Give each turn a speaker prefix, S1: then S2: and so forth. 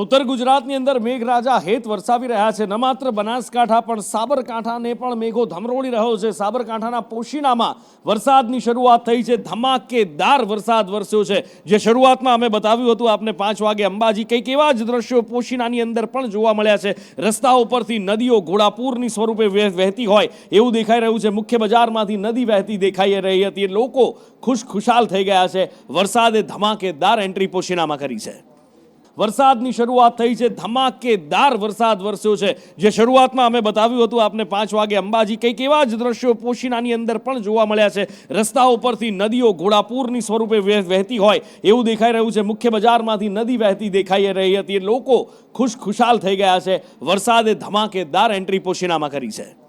S1: ઉત્તર ગુજરાતની અંદર મેઘરાજા હેત વરસાવી રહ્યા છે. ન માત્ર બનાસકાંઠા, પણ સાબરકાંઠાને પણ મેઘો ધમરોળી રહ્યો છે. સાબરકાંઠાના પોશીનામાં વરસાદની શરૂઆત થઈ છે. ધમાકેદાર વરસાદ વરસ્યો છે. જે શરૂઆતમાં અમે બતાવ્યું હતું આપને પાંચ વાગે અંબાજી. કંઈક એવા જ દ્રશ્યો પોશીનાની અંદર પણ જોવા મળ્યા છે. રસ્તા ઉપરથી નદીઓ ઘોડાપૂરની સ્વરૂપે વહે- વહેતી હોય એવું દેખાઈ રહ્યું છે. મુખ્ય બજારમાંથી નદી વહેતી દેખાઈ રહી હતી. લોકો ખુશ ખુશાલ થઈ ગયા છે. વરસાદે ધમાકેદાર એન્ટ્રી પોશીનામાં કરી છે. વરસાદની શરૂઆત થઈ છે, ધમાકેદાર વરસાદ વરસ્યો છે. જે શરૂઆતમાં અમે બતાવ્યું હતું, આપને પાંચ વાગે અંબાજી કંઈક એવા જ દ્રશ્યો પોશીનાની અંદર પણ જોવા મળ્યા છે. રસ્તાઓ પરથી નદીઓ ઘોડાપૂરની સ્વરૂપે વહેતી હોય એવું દેખાઈ રહ્યું છે. મુખ્ય બજારમાંથી નદી વહેતી દેખાઈ રહી હતી. લોકો ખુશ ખુશાલ થઈ ગયા છે. વરસાદે ધમાકેદાર એન્ટ્રી પોશીનામાં કરી છે.